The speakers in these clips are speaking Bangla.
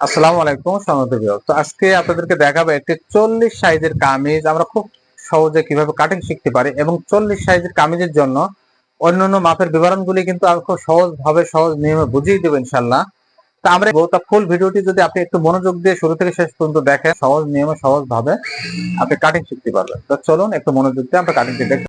আসসালামু আলাইকুম ভিউয়ার তো আজকে আপনাদেরকে দেখাবো একটি চল্লিশ সাইজের কামিজ। আমরা খুব সহজে কীভাবে কাটিং শিখতে পারি এবং চল্লিশ সাইজের কামিজের জন্য অন্যান্য মাপের বিবরণগুলি কিন্তু আমি খুব সহজ ভাবে সহজ নিয়মে বুঝিয়ে দেবো ইনশাল্লাহ তা আমরা ফুল ভিডিওটি যদি আপনি একটু মনোযোগ দিয়ে শুরু থেকে শেষ পর্যন্ত দেখেন, সহজ নিয়মে সহজ ভাবে আপনি কাটিং শিখতে পারবেন। তো চলুন একটু মনোযোগ দিয়ে আমরা কাটিংটি দেখি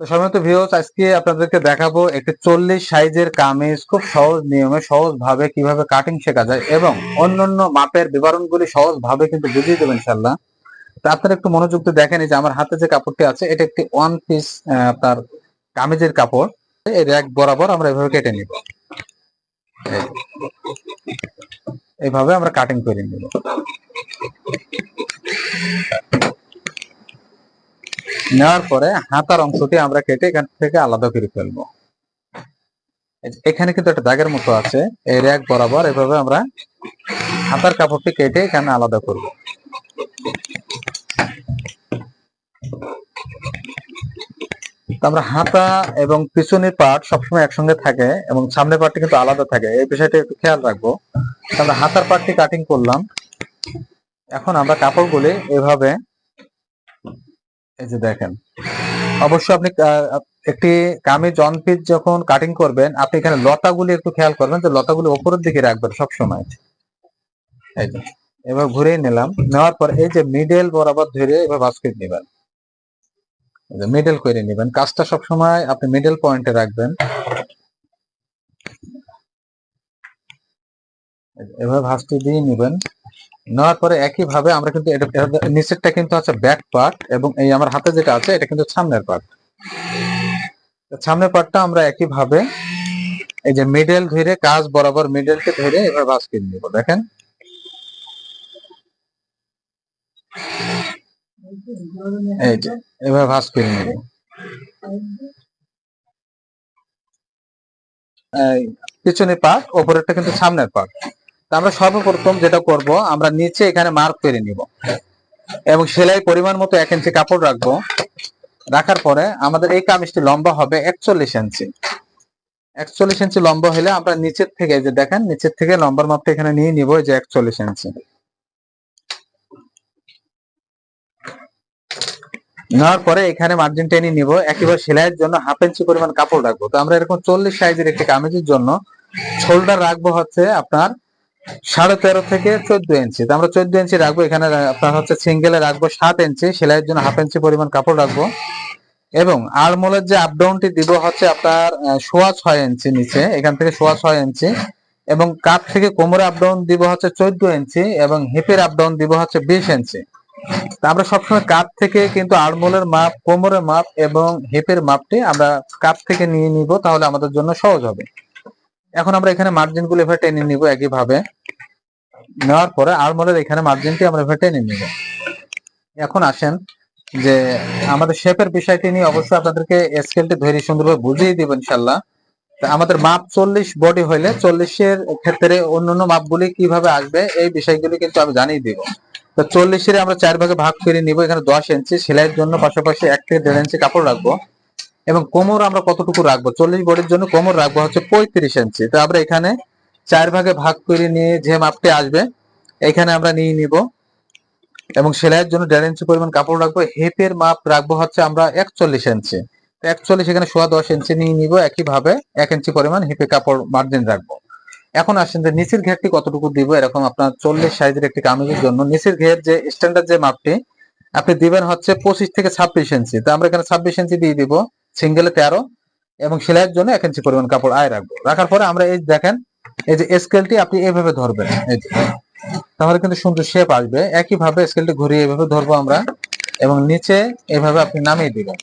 তো সম্মানিত আজকে আপনাদেরকে দেখাবো একটি চল্লিশ সাইজের কামিজ খুব সহজ নিয়মে সহজ ভাবে কীভাবে কাটিং শেখা যায় এবং অন্যান্য মাপের বিবরণগুলি সহজ ভাবে কিন্তু বুঝিয়ে দেবেন ইনশাল্লাহ তো আপনারা একটু মনোযোগ দিয়ে দেখেন যে আমার হাতে যে কাপড়টি আছে, এটা একটি ওয়ান পিস আপনার কামিজের কাপড়। এই র্যাক বরাবর আমরা এভাবে কেটে নিব। এইভাবে আমরা কাটিং করে নিব। নেওয়ার পরে হাতার অংশটি আমরা কেটে এখান থেকে আলাদা করে ফেলব। এখানে কিন্তু একটা দাগের মতো আছে, এই র্যাক বরাবর এভাবে আমরা হাতার কাপড়টি কেটে এখানে আলাদা করব। আমরা হাতা এবং পিছনের পার্ট সবসময় একসঙ্গে থাকে এবং সামনের পার্টটি কিন্তু আলাদা থাকে, এই বিষয়টা একটু খেয়াল রাখব। আমরা হাতার পার্টটি কাটিং করলাম। এখন আমরা কাপড়গুলি এভাবে এই যে দেখেন, অবশ্যই আপনি একটি কামিজ অন পিস যখন কাটিং করবেন, আপনি এখানে লতাগুলি একটু খেয়াল করবেন যে লতাগুলি উপরের দিকে রাখবেন সব সময় এই যে, এবার ঘুরে নিলাম, নেওয়ার পর এই যে মিডল বরাবর ধরে এবার বাস্কেট নেবেন। মিডল করে নেবেন। কাজটা সব সময় আপনি মিডল পয়েন্টে রাখবেন। এভাবে ভাঁজটি দিয়ে নেবেন। নেওয়ার পরে একই ভাবে আমরা কিন্তু নিচেরটা কিন্তু আছে ব্যাক পার্ট এবং এই আমার হাতে যেটা আছে এটা কিন্তু সামনের পার্ট সামনের পার্টটা আমরা একই ভাবে এই যে মিডল ধরে কাজ বরাবর মিডলকে ধরে এবার ভাঁজ করে নিব, দেখেন। এই যে, এবার ভাঁজ করে নিব। পিছনের পার্ট ওপরেরটা কিন্তু সামনের পার্ট আমরা সর্বপ্রথম যেটা করব, আমরা নিচে এখানে মার্ক করে নিব। এবং সেলাই পরিমাণ মতো এক ইঞ্চি কাপড় রাখব। রাখার পরে আমাদের এই কামিজটি লম্বা হবে একচল্লিশ ইঞ্চি একচল্লিশ ইঞ্চি লম্বা হলে আমরা নিচের থেকে যে দেখেন, নিচের থেকে লম্বার মাপটা এখানে নিয়ে নিব যে একচল্লিশ ইঞ্চি নেওয়ার পরে এখানে মার্জিন টেনে নিব। একেবারে সেলাইয়ের জন্য হাফ ইঞ্চি পরিমাণ কাপড় রাখব। তো আমরা এরকম চল্লিশ সাইজের একটি কামিজের জন্য শোল্ডার রাখব হচ্ছে আপনার সাড়ে তেরো থেকে চোদ্দ ইঞ্চি। তো আমরা চোদ্দ ইঞ্চি রাখব, এখানে আপনার হচ্ছে সিঙ্গেলে রাখব সাত ইঞ্চি, সেলাইয়ের জন্য হাফ ইঞ্চি পরিমাণ কাপড় রাখব। এবং আরমোলের যে আপডাউনটি দিব হচ্ছে আপনার সোয়া ছয় ইঞ্চি নিচে, এখান থেকে সোয়া ছয় ইঞ্চি। এবং কাপ থেকে কোমরে আপডাউন দিব হচ্ছে চোদ্দ ইঞ্চি এবং হিপের আপডাউন দিব হচ্ছে বিশ ইঞ্চি। আমরা সবসময় কাপ থেকে কিন্তু আরমোলের মাপ, কোমরের মাপ এবং হিপের মাপটি আমরা কাপ থেকে নিয়ে নিব, তাহলে আমাদের জন্য সহজ হবে। এখন আমরা এখানে মার্জিনগুলো এভাবে টেনে নিব একই ভাবে নেওয়ার পরে আরমোলের এখানে মার্জিনটি আমরা এভাবে টেনে নিব। এখন আসেন যে আমাদের শেপের বিষয়টি নিয়ে অবশ্যই আপনাদেরকে স্কেলটি ধরে সুন্দরভাবে বুঝিয়ে দিব ইনশাল্লাহ তা আমাদের মাপ চল্লিশ বডি হইলে চল্লিশের ক্ষেত্রে অন্যান্য মাপগুলি কীভাবে আসবে এই বিষয়গুলি কিন্তু আমি জানিয়ে দিব। তো চল্লিশের আমরা চার ভাগে ভাগ করে নিব, এখানে দশ ইঞ্চি সেলাইয়ের জন্য পাশাপাশি এক থেকে দেড় ইঞ্চি কাপড় রাখব। এবং কোমর আমরা কতটুকু রাখব? চল্লিশ বডির জন্য কোমর রাখব হচ্ছে পঁয়ত্রিশ ইঞ্চি। তো আমরা এখানে চার ভাগে ভাগ করে নিয়ে যে মাপটি আসবে, এখানে আমরা নিয়ে নিব। এবং সেলাইয়ের জন্য দেড় ইঞ্চি পরিমাণ কাপড় রাখব। হেপের মাপ রাখব হচ্ছে আমরা একচল্লিশ ইঞ্চি। একচল্লিশ এখানে সোয়া দশ ইঞ্চি নিয়ে নিব একই ভাবে এক ইঞ্চি পরিমাণ হেপে কাপড় মার্জিন রাখব। এখন আসেন যে নিচের ঘেরটি কতটুকু দিব, এরকম আপনার চল্লিশ সাইজের একটি কামিজের জন্য। নিচের ঘের যে স্ট্যান্ডার্ড যে মাপটি, আপনি দিবেন হচ্ছে পঁচিশ থেকে ছাব্বিশ ইঞ্চি। তো আমরা এখানে ছাব্বিশ ইঞ্চি দিয়ে দিব। সিঙ্গেলে তেরো এবং সেলাইয়ের জন্য এক ইঞ্চি পরিমাণ কাপড় আয় রাখব। রাখার পরে আমরা এই দেখেন, এই যে স্কেলটি আপনি এইভাবে ধরবেন। তাহলে কিন্তু সুন্দর শেপ আসবে। একই ভাবে স্কেলটি ঘুরিয়ে এইভাবে ধরবো আমরা এবং নিচে এইভাবে আপনি নামিয়ে দিবেন।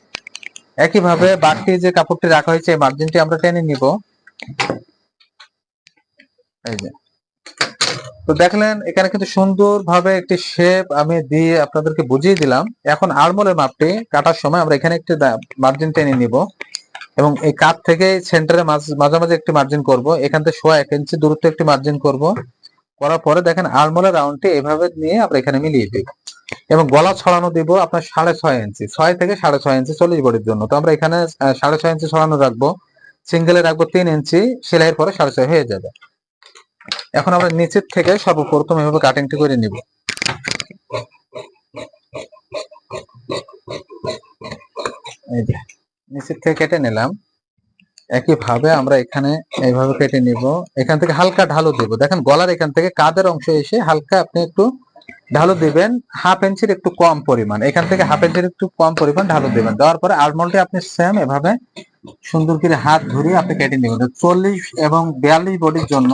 একই ভাবে বাড়তি যে কাপড়টি রাখা হয়েছে মার্জিনটি আমরা টেনে নিব। এই যে। তো দেখলেন, এখানে কিন্তু সুন্দর ভাবে একটি শেপ আমি দিয়ে আপনাদেরকে বুঝিয়ে দিলাম। এখন আরমোলের মাপটি কাটার সময় আমরা এখানে একটি মার্জিন টেনে নিব এবং এই কাপ থেকে সেন্টারে মাঝামাঝি একটি মার্জিন করব। এখান থেকে সোয়া এক ইঞ্চি দূরত্ব একটি মার্জিন করব। করার পরে দেখেন আরমোলের রাউন্ডটি এভাবে নিয়ে আমরা এখানে মিলিয়ে দিব এবং গলা ছড়ানো দিব আপনার সাড়ে ছয় ইঞ্চি ছয় থেকে সাড়ে ছয় ইঞ্চি চল্লিশ বডির জন্য। তো আমরা এখানে সাড়ে ছয় ইঞ্চি ছড়ানো রাখব। সিঙ্গেলে রাখব তিন ইঞ্চি সেলাইয়ের পরে সাড়ে ছয় হয়ে যাবে। এখন আমরা নিচের থেকে সর্বপ্রথম এভাবে কাটিংটি করে নিব। নিচের থেকে কেটে নিলাম। একইভাবে আমরা এখানে এইভাবে কেটে নিব। এখান থেকে হালকা ঢালু দেব। দেখেন, গলার এখান থেকে কাদের অংশ এসে হালকা আপনি একটু ঢালু দিবেন। হাফ ইঞ্চির একটু কম পরিমাণ। এখান থেকে হাফ ইঞ্চির একটু কম পরিমাণ ঢালু দিবেন। দেওয়ার পরে আলমন্ডটি আপনি সেম এভাবে সুন্দর করে হাত ধরিয়ে আপনি কেটে নেবেন। চল্লিশ এবং বিয়াল্লিশ বডির জন্য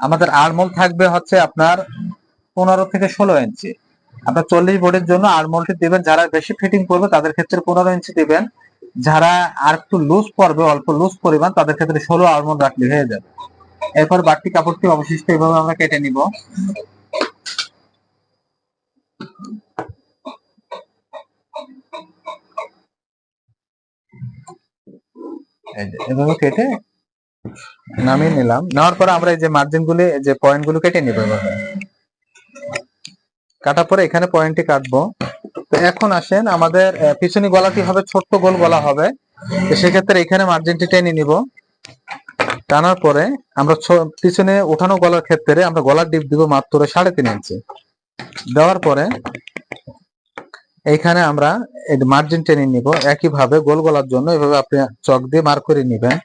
আমাদের আলমোল থাকবে হচ্ছে আপনার পনেরো থেকে ষোলো ইঞ্চি। আপনার চল্লিশ বোর্ডের জন্য আলমোলটি দিবেন, যারা বেশি ফিটিং করবে তাদের ক্ষেত্রে পনেরো ইঞ্চি দিবেন। যারা আর একটু লুজ পড়বে অল্প লুজ পরিমাণ, তাদের ক্ষেত্রে ষোলো আলমন্ড রাখলে হয়ে যাবে। এরপর বাড়তি কাপড়টি অবশিষ্ট এভাবে আমরা কেটে নিব। এভাবে কেটে নামিয়ে নিলাম। নেওয়ার পরে আমরা এই যে মার্জিন গুলি যে পয়েন্টগুলো কেটে নিব কাটার পরে এখানে পয়েন্টটি কাটবো। তো এখন আসেন, আমাদের পিছনি গলাটি হবে? ছোট্ট গোল গলা হবে। সেক্ষেত্রে এখানে মার্জিনটি টেনে নিব। টানার পরে আমরা পিছনে উঠানো গলার ক্ষেত্রে আমরা গলার ডিপ দিব মাত্র সাড়ে তিন ইঞ্চি দেওয়ার পরে এইখানে আমরা মার্জিন টেনে নিব। একইভাবে গোল গলার জন্য এভাবে আপনি চক দিয়ে মার্ক করে নিবেন।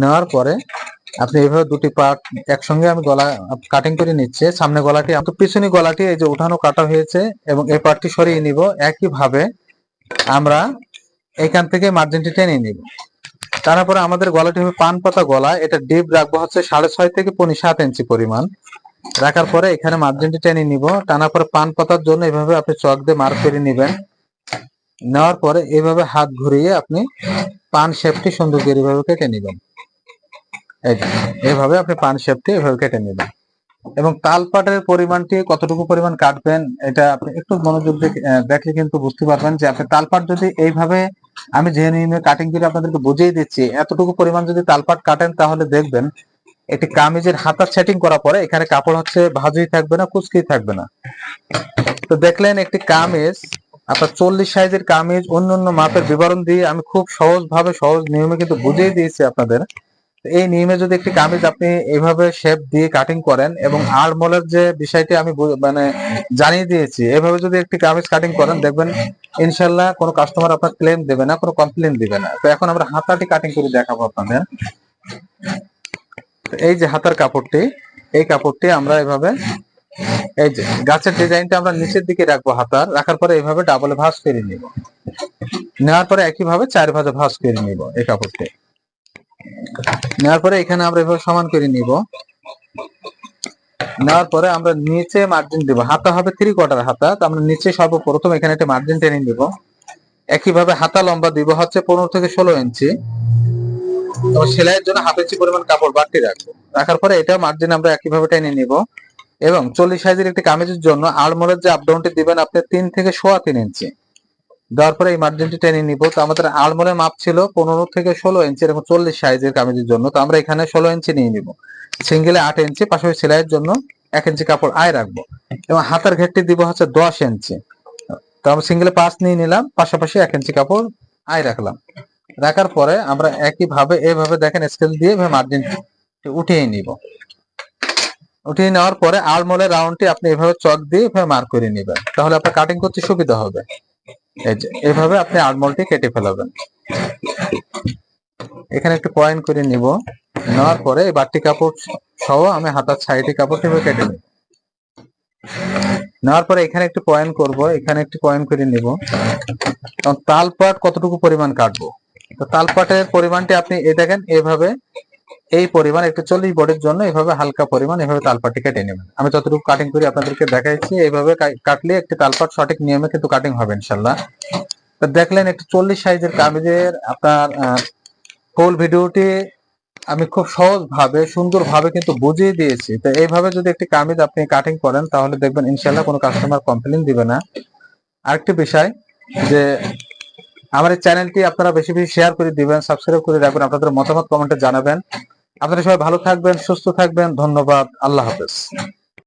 নেওয়ার পরে আপনি এইভাবে দুটি পার্ট একসঙ্গে আমি গলা কাটিং করে নিচ্ছে। সামনে গলাটি আমাদের পিছনে গলাটি এই যে উঠানো কাটা হয়েছে এবং এই পার্টটি সরিয়ে নিব। একইভাবে আমরা এখান থেকে মার্জিনটি টেনে নিব। তারপরে আমাদের গলাটি হবে পান পাতা গলা। এটা ডিপ রাখব হচ্ছে সাড়ে ছয় থেকে পনি সাত ইঞ্চি পরিমাণ। রাখার পরে এখানে মার্জিনটি টেনে নিব। টানার পরে পান পাতার জন্য এভাবে আপনি চক দিয়ে মার্ক করে নেবেন। নেওয়ার পরে এভাবে হাত ঘুরিয়ে আপনি পান শেপটি সুন্দর করে এভাবে কেটে নিবেন। এভাবে আপনি পান শেপটি এভাবে কেটে নেবেন। এবং তালপাটের পরিমাণটি কতটুকু পরিমাণ কাটবেন, এটা আপনি একটু মনোযোগ দেখলে কিন্তু বুঝতে পারবেন যে আপনি তালপাট যদি এইভাবে, আমি যে নিয়মে কাটিং করে আপনাদেরকে বুঝিয়ে দিচ্ছি, এতটুকু পরিমাণ যদি তালপাট কাটেন তাহলে দেখবেন একটি কামিজের হাতার সেটিং করার পরে এখানে কাপড় হচ্ছে ভাজুই থাকবে না, কুচকি থাকবে না। তো দেখলেন একটি কামিজ আপনার চল্লিশ সাইজের কামিজ, অন্য অন্য মাপের বিবরণ দিয়ে আমি খুব সহজ ভাবে সহজ নিয়মে কিন্তু বুঝিয়ে দিয়েছি আপনাদের। এই নিয়মে যদি একটি কামিজ আপনি এইভাবে শেপ দিয়ে কাটিং করেন এবং আড়মোলের যে বিষয়টি আমি মানে জানিয়ে দিয়েছি, এভাবে যদি একটি কামিজ কাটিং করেন, দেখবেন ইনশাল্লাহ কোনো কাস্টমার আপনার ক্লেম দেবে না, কোনো কমপ্লেন দিবে না। তো এখন আমরা হাতাটি কাটিং করে দেখাবো আপনাদের। এই যে হাতার কাপড়টি, এই কাপড়টি আমরা এভাবে এই যে, গাছের ডিজাইনটা আমরা নিচের দিকে রাখব হাতার, রাখার পরে এইভাবে ডাবলে ভাঁজ করে নিব। নেওয়ার পরে একইভাবে চার ভাজে ভাঁজ করে নিব এই কাপড়টি নেওয়ার পরে এখানে আমরা এভাবে সমান করে নিব। নেওয়ার পরে আমরা নিচে মার্জিন দিব। হাতা হবে থ্রি কোয়ার্টার হাতা, তো আমরা নিচে সর্বপ্রথম এখানে একটা মার্জিন টেনে নিব। একইভাবে হাতা লম্বা দিব, হচ্ছে পনেরো থেকে ষোলো ইঞ্চি। এবং সেলাইয়ের জন্য হাফ ইঞ্চি পরিমাণ কাপড় বাড়তি রাখব। রাখার পরে এটা মার্জিন আমরা একইভাবে টেনে নিব। এবং চল্লিশ সাইজের একটি কামিজের জন্য আলমোলের যে আপডাউনটি দিবেন আপনি তিন থেকে সোয়া তিন ইঞ্চি। দেওয়ার পরে এই মার্জিনটি টেনে নিব। তো আমাদের আলমোলের মাপ ছিল পনেরো থেকে ষোলো ইঞ্চি এবং চল্লিশ সাইজের কামিজের জন্য। তো আমরা এখানে ষোলো ইঞ্চি নিয়ে নিব। সিঙ্গেলে আট ইঞ্চি, পাশাপাশি সেলাইয়ের জন্য এক ইঞ্চি কাপড় আয় রাখব। এবং হাতার ঘেরটি দিব হচ্ছে দশ ইঞ্চি। তো আমরা সিঙ্গেলে পাঁচ নিয়ে নিলাম, পাশাপাশি এক ইঞ্চি কাপড় আয় রাখলাম। রাখার পরে আমরা একই ভাবে এইভাবে দেখেন স্কেল দিয়ে মার্জিন উঠিয়ে নিব। উঠিয়ে নেওয়ার পরে আলমোলের রাউন্ডটি আপনি এভাবে চক দিয়ে এভাবে মার্ক করে নেবেন। তাহলে আপনার কাটিং করতে সুবিধা হবে। এই যে, এভাবে আপনি আলমোলটি কেটে ফেলাবেন। এখানে একটু পয়েন্ট করে নিব। নেওয়ার পরে এই বাড়তি কাপড় সহ আমি হাতার সাইডে কাপড় এভাবে কেটে নেব। নেওয়ার পরে এখানে একটু পয়েন্ট করব। এখানে একটু পয়েন্ট করে নিব। এবং তালপাট কতটুকু পরিমাণ কাটবো? তো তালপাটের পরিমাণটি আপনি, এই দেখেন এইভাবে এই পরিমাণ একটু চল্লিশ বডির জন্য এইভাবে হালকা পরিমাণ এভাবে তালপাটটি কেটে নেবেন। আমি যতটুকু কাটিং করি আপনাদেরকে দেখাইছি এইভাবে কাটলে একটি তালপাট সঠিক নিয়মে কিন্তু কাটিং হবে ইনশাল্লাহ তো দেখলেন একটু চল্লিশ সাইজের কামিজের আপনার ফুল ভিডিওটি আমি খুব সহজ ভাবে সুন্দর ভাবে কিন্তু বুঝিয়ে দিয়েছি। তো এইভাবে যদি একটি কামিজ আপনি কাটিং করেন, তাহলে দেখবেন ইনশাল্লাহ কোনো কাস্টমার কমপ্লেন দিবে না। আরেকটি বিষয় যে আমার এই চ্যানেলটি আপনারা বেশি বেশি শেয়ার করে দিবেন সাবস্ক্রাইব করে রাখবেন, আপনাদের মতামত কমেন্টে জানাবেন। আপনারা সবাই ভালো থাকবেন সুস্থ থাকবেন। ধন্যবাদ। আল্লাহ হাফেজ।